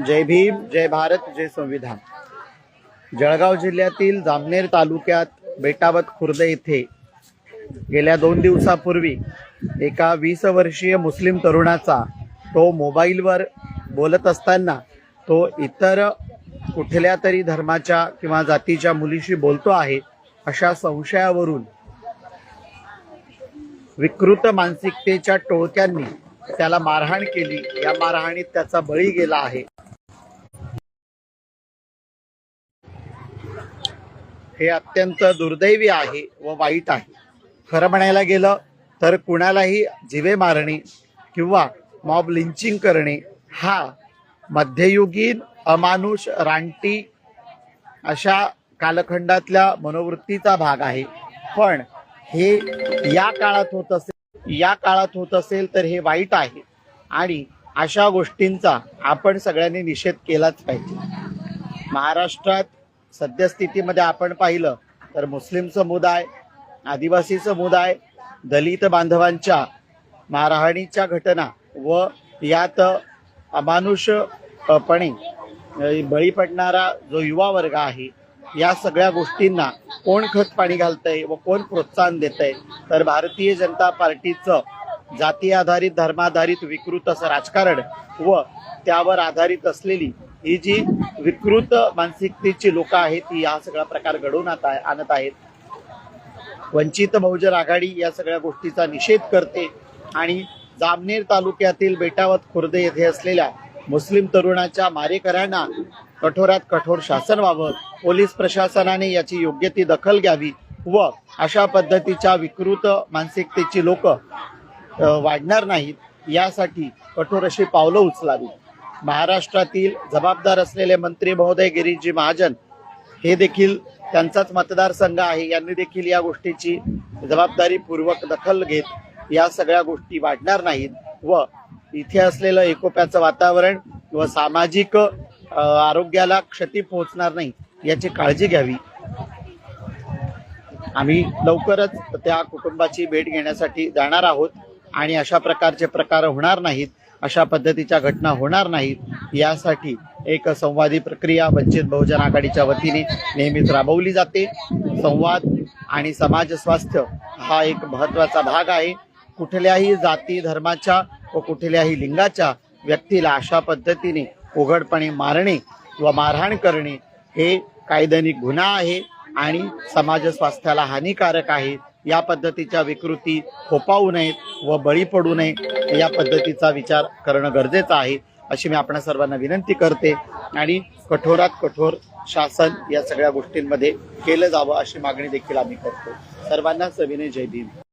जय भीम जय भारत जय संविधान. जळगाव जिल्ह्यातील जामनेर तालुक्यात बेटावत खुर्द येथे गेल्या दोन दिवसापूर्वी एका वीस वर्षीय मुस्लिम तरुणाचा तो मोबाईलवर बोलत असताना तो इतर कुठल्या तरी धर्माच्या किंवा जातीच्या मुलीशी बोलतो आहे अशा संशयावरून विकृत मानसिकतेच्या टोळक्यांनी त्याला मारहाण केली. या मारहाणीत त्याचा बळी गेला आहे. हे अत्यंत दुर्दैवी आहे व वाईट आहे. खरं म्हणायला गेलं तर कुणालाही जिवे मारणे किंवा मॉब लिंचिंग करणे हा मध्ययुगीन अमानुष रानटी अशा कालखंडातल्या मनोवृत्तीचा भाग आहे. पण हे या काळात होत असे या काळात होत असेल तर हे वाईट आहे. आणि अशा गोष्टींचा आपण सगळ्यांनी निषेध केलाच पाहिजे. महाराष्ट्रात सद्यस्थितीमध्ये आपण पाहिलं तर मुस्लिम समुदाय आदिवासी समुदाय दलित बांधवांच्या मारहाणीच्या घटना व यात अमानुषपणे बळी पडणारा जो युवा वर्ग आहे या सगळ्या गोष्टींना कोण खत पाणी घालतंय व कोण प्रोत्साहन देतंय? तर भारतीय जनता पार्टीचं जाती आधारित धर्माधारित विकृत असं राजकारण व त्यावर आधारित असलेली ही जी विकृत मानसिकतेची लोक आहेत ती हा सगळा प्रकार घडवून आणत आहेत. वंचित बहुजन आघाडी या सगळ्या गोष्टीचा निषेध करते आणि जामनेर तालुक्यातील बेटावत खुर्द येथे असलेल्या मुस्लिम तरुणाच्या मारेकऱ्यांना कठोरात कठोर शासन व्हावं पोलीस प्रशासनाने याची योग्य ती दखल घ्यावी व अशा पद्धतीच्या विकृत मानसिकतेची लोक वाढणार नाहीत यासाठी कठोर अशी पावलं उचलावी महाराष्ट्रातील जबाबदार असलेले मंत्री महोदय गिरीजी महाजन हे देखील त्यांचाच मतदारसंघ आहे यांनी देखील या गोष्टीची जबाबदारीपूर्वक दखल घेत या सगळ्या गोष्टी वाढणार नाहीत व इथे असलेलं एकोप्याचं वातावरण व सामाजिक आरोग्याला क्षती पोहोचणार नाही याची काळजी घ्यावी. आम्ही लवकरच त्या कुटुंबाची भेट घेण्यासाठी जाणार आहोत आणि अशा प्रकारचे प्रकार होणार नाहीत अशा पद्धतीच्या घटना होणार नाहीत यासाठी एक संवादी प्रक्रिया वंचित बहुजन आघाडीच्या वतीने नेहमीच राबवली जाते. संवाद आणि समाज स्वास्थ्य हा एक महत्त्वाचा भाग आहे. कुठल्याही जाती धर्माच्या व कुठल्याही लिंगाच्या व्यक्तीला अशा पद्धतीने उघडपणे मारणे व मारहाण करणे हे कायद्यानिक गुन्हा आहे आणि समाज स्वास्थ्याला हानिकारक आहे. या पद्धतीच्या विकृती फोपावू नयेत व बळी पडू नये या पद्धतीचा विचार करणं गरजेचं आहे अशी मी आपण सर्वांना विनंती करते. आणि कठोरात कठोर शासन या सगळ्या गोष्टींमध्ये केलं जावं अशी मागणी देखील आम्ही करतो. सर्वांना सविनय जय भीम.